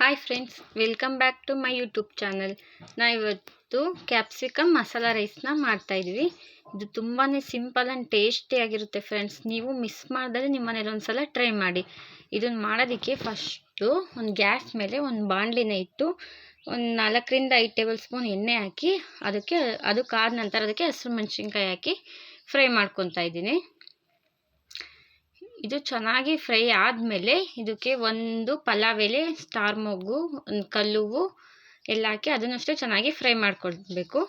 Hi friends welcome back to my YouTube channel ನಾ ಇವತ್ತು capsicum masala ರೈಸ್ನ ಮಾಡ್ತಾಯಿದ್ವಿ ಇದು ತುಂಬಾ ಸಿಂಪಲ್ ಆ್ಯಂಡ್ ಟೇಸ್ಟಿಯಾಗಿರುತ್ತೆ ಫ್ರೆಂಡ್ಸ್ ನೀವು ಮಿಸ್ ಮಾಡಿದ್ರೆ ನಿಮ್ಮ ಮನೇಲಿ ಒಂದು ಸಲ ಟ್ರೈ ಮಾಡಿ. ಇದನ್ನು ಮಾಡೋದಕ್ಕೆ ಫಸ್ಟು ಒಂದು ಗ್ಯಾಸ್ ಮೇಲೆ ಒಂದು ಬಾಣಲಿನ ಇಟ್ಟು ಒಂದು ನಾಲ್ಕರಿಂದ ಐದು ಟೇಬಲ್ ಸ್ಪೂನ್ ಎಣ್ಣೆ ಹಾಕಿ ಅದಕ್ಕೆ ಅದಕ್ಕಾದ ನಂತರ ಅದಕ್ಕೆ ಹಸಿರು ಮೆಣಸಿನ್ಕಾಯಿ ಹಾಕಿ ಫ್ರೈ ಮಾಡ್ಕೊತಾ ಇದ್ದೀನಿ. ಇದು ಚೆನ್ನಾಗಿ ಫ್ರೈ ಆದಮೇಲೆ ಇದಕ್ಕೆ ಒಂದು ಪಲಾವ್ ಎಲೆ ಸ್ಟಾರ್ ಮೊಗ್ಗು, ಒಂದು ಕಲ್ಲುವು ಎಲ್ಲ ಹಾಕಿ ಅದನ್ನಷ್ಟೇ ಚೆನ್ನಾಗಿ ಫ್ರೈ ಮಾಡ್ಕೊಳ್ಬೇಕು.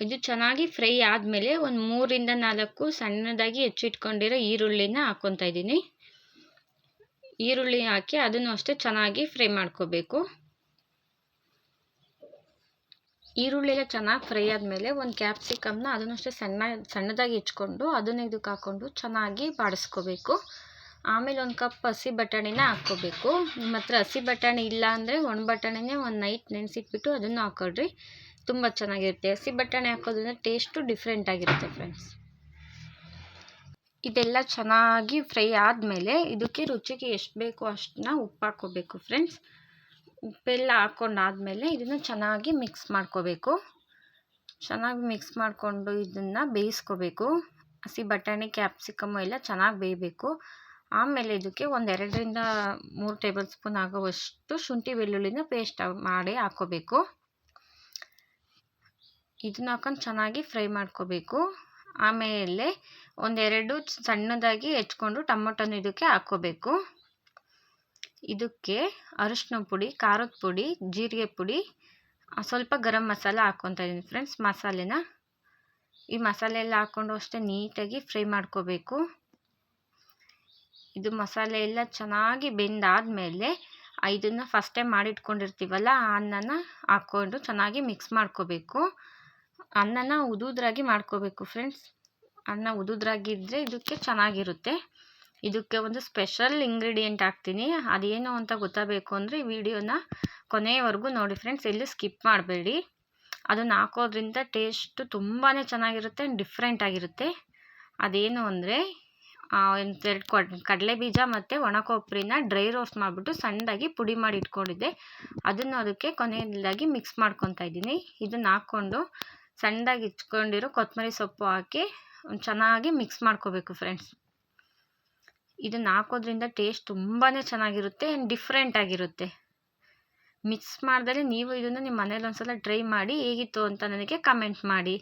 ಇದು ಚೆನ್ನಾಗಿ ಫ್ರೈ ಆದಮೇಲೆ ಒಂದು ಮೂರಿಂದ ನಾಲ್ಕು ಸಣ್ಣದಾಗಿ ಹೆಚ್ಚಿಟ್ಕೊಂಡಿರೋ ಈರುಳ್ಳಿನ ಹಾಕ್ಕೊತಾ ಇದ್ದೀನಿ. ಈರುಳ್ಳಿ ಹಾಕಿ ಅದನ್ನು ಅಷ್ಟೇ ಚೆನ್ನಾಗಿ ಫ್ರೈ ಮಾಡ್ಕೋಬೇಕು ಈರುಳ್ಳಿ ಎಲ್ಲ ಚೆನ್ನಾಗಿ ಫ್ರೈ ಆದಮೇಲೆ ಒಂದು ಕ್ಯಾಪ್ಸಿಕಮ್ನ ಅದನ್ನು ಅಷ್ಟೇ ಸಣ್ಣ, ಸಣ್ಣದಾಗಿ ಹೆಚ್ಕೊಂಡು ಅದನ್ನು ಇದಕ್ಕೆ ಹಾಕ್ಕೊಂಡು ಚೆನ್ನಾಗಿ ಬಾಡಿಸ್ಕೋಬೇಕು. ಆಮೇಲೆ ಒಂದು ಕಪ್ ಹಸಿ ಬಟಾಣಿನ ಹಾಕ್ಕೋಬೇಕು. ನಿಮ್ಮ ಹತ್ರ ಹಸಿ ಬಟಾಣಿ ಇಲ್ಲ ಅಂದರೆ ಒಣ ಬಟಾಣಿನೇ ಒಂದು ನೈಟ್ ನೆನೆಸಿಟ್ಬಿಟ್ಟು ಅದನ್ನು ಹಾಕೊಳ್ರಿ. ತುಂಬ ಚೆನ್ನಾಗಿರುತ್ತೆ. ಹಸಿ ಬಟಾಣಿ ಹಾಕೋದ್ರಿಂದ ಟೇಸ್ಟು ಡಿಫ್ರೆಂಟ್ ಆಗಿರುತ್ತೆ ಫ್ರೆಂಡ್ಸ್. ಇದೆಲ್ಲ ಚೆನ್ನಾಗಿ ಫ್ರೈ ಆದಮೇಲೆ ಇದಕ್ಕೆ ರುಚಿಗೆ ಎಷ್ಟು ಬೇಕೋ ಅಷ್ಟನ್ನ ಉಪ್ಪು ಹಾಕ್ಕೋಬೇಕು ಫ್ರೆಂಡ್ಸ್. ಉಪ್ಪೆಲ್ಲ ಹಾಕ್ಕೊಂಡಾದ್ಮೇಲೆ ಇದನ್ನು ಚೆನ್ನಾಗಿ ಮಿಕ್ಸ್ ಮಾಡ್ಕೋಬೇಕು. ಚೆನ್ನಾಗಿ ಮಿಕ್ಸ್ ಮಾಡಿಕೊಂಡು ಇದನ್ನು ಬೇಯಿಸ್ಕೋಬೇಕು. ಹಸಿ ಬಟಾಣಿ, ಕ್ಯಾಪ್ಸಿಕಮ್ ಎಲ್ಲ ಚೆನ್ನಾಗಿ ಬೇಯಬೇಕು. ಆಮೇಲೆ ಇದಕ್ಕೆ ಒಂದು ಎರಡರಿಂದ ಮೂರು ಟೇಬಲ್ ಸ್ಪೂನ್ ಆಗುವಷ್ಟು ಶುಂಠಿ ಬೆಳ್ಳುಳ್ಳಿನ ಪೇಸ್ಟ್ ಮಾಡಿ ಹಾಕೋಬೇಕು. ಇದನ್ನ ಹಾಕೊಂಡು ಚೆನ್ನಾಗಿ ಫ್ರೈ ಮಾಡ್ಕೋಬೇಕು. ಆಮೇಲೆ ಒಂದೆರಡು ಸಣ್ಣದಾಗಿ ಹೆಚ್ಕೊಂಡು ಟೊಮೊಟೊನ ಇದಕ್ಕೆ ಹಾಕ್ಕೋಬೇಕು ಇದಕ್ಕೆ ಅರಿಶಿನ ಪುಡಿ, ಖಾರದ ಪುಡಿ, ಜೀರಿಗೆ ಪುಡಿ ಸ್ವಲ್ಪ ಗರಂ ಮಸಾಲ ಹಾಕ್ಕೊತಾ ಇದ್ದೀನಿ ಫ್ರೆಂಡ್ಸ್ ಮಸಾಲೆನ ಈ ಮಸಾಲೆ ಎಲ್ಲ ಹಾಕ್ಕೊಂಡು ಅಷ್ಟೇ ನೀಟಾಗಿ ಫ್ರೈ ಮಾಡ್ಕೋಬೇಕು. ಇದು ಮಸಾಲೆ ಎಲ್ಲ ಚೆನ್ನಾಗಿ ಬೆಂದಾದಮೇಲೆ ಇದನ್ನು ಫಸ್ಟೇ ಮಾಡಿಟ್ಕೊಂಡಿರ್ತೀವಲ್ಲ, ಆ ಅನ್ನನ ಹಾಕ್ಕೊಂಡು ಚೆನ್ನಾಗಿ ಮಿಕ್ಸ್ ಮಾಡ್ಕೋಬೇಕು. ಅನ್ನನ ಉದುದ್ರಾಗಿ ಮಾಡ್ಕೋಬೇಕು ಫ್ರೆಂಡ್ಸ್ ಅನ್ನ ಉದುದ್ರಾಗಿದ್ದರೆ ಇದಕ್ಕೆ ಚೆನ್ನಾಗಿರುತ್ತೆ. ಇದಕ್ಕೆ ಒಂದು ಸ್ಪೆಷಲ್ ಇಂಗ್ರೀಡಿಯೆಂಟ್ ಹಾಕ್ತೀನಿ. ಅದೇನು ಅಂತ ಗೊತ್ತಾಗಬೇಕು ಅಂದರೆ ವಿಡಿಯೋನ ಕೊನೆಯವರೆಗೂ ನೋಡಿ ಫ್ರೆಂಡ್ಸ್. ಎಲ್ಲೂ ಸ್ಕಿಪ್ ಮಾಡಬೇಡಿ. ಅದನ್ನು ಹಾಕೋದ್ರಿಂದ ಟೇಸ್ಟು ತುಂಬಾ ಚೆನ್ನಾಗಿರುತ್ತೆ ಡಿಫ್ರೆಂಟ್ ಆಗಿರುತ್ತೆ. ಅದೇನು ಅಂದರೆ ಎರಡು ಕೊ ಕಡಲೆ ಬೀಜ ಮತ್ತು ಒಣ ಕೊಬ್ಬರಿನ ಡ್ರೈ ರೋಸ್ಟ್ ಮಾಡಿಬಿಟ್ಟು ಸಣ್ಣದಾಗಿ ಪುಡಿ ಮಾಡಿ ಇಟ್ಕೊಂಡಿದ್ದೆ. ಅದನ್ನು ಅದಕ್ಕೆ ಕೊನೆಯದಾಗಿ ಮಿಕ್ಸ್ ಮಾಡ್ಕೊತಾ ಇದ್ದೀನಿ. ಇದನ್ನು ಹಾಕ್ಕೊಂಡು ಸಣ್ಣದಾಗಿ ಇಟ್ಕೊಂಡಿರೋ ಕೊತ್ತಂಬರಿ ಸೊಪ್ಪು ಹಾಕಿ, ಚೆನ್ನಾಗಿ ಮಿಕ್ಸ್ ಮಾಡ್ಕೋಬೇಕು ಫ್ರೆಂಡ್ಸ್. ಇದನ್ನು ಹಾಕೋದ್ರಿಂದ ಟೇಸ್ಟ್ ತುಂಬಾ ಚೆನ್ನಾಗಿರುತ್ತೆ ಆ್ಯಂಡ್ ಡಿಫ್ರೆಂಟ್ ಆಗಿರುತ್ತೆ. ಮಿಕ್ಸ್ ಮಾಡಿದ್ರೆ ನೀವು ಇದನ್ನು ನಿಮ್ಮ ಮನೇಲಿ ಒಂದ್ಸಲ ಟ್ರೈ ಮಾಡಿ ಹೇಗಿತ್ತು ಅಂತ ನನಗೆ ಕಮೆಂಟ್ ಮಾಡಿ.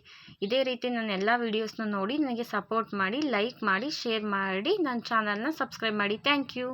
ಇದೇ ರೀತಿ ನನ್ನ ಎಲ್ಲ ವೀಡಿಯೋಸ್ನ ನೋಡಿ, ನನಗೆ ಸಪೋರ್ಟ್ ಮಾಡಿ ಲೈಕ್ ಮಾಡಿ ಶೇರ್ ಮಾಡಿ, ನನ್ನ ಚಾನಲ್ನ ಸಬ್ಸ್ಕ್ರೈಬ್ ಮಾಡಿ. Thank you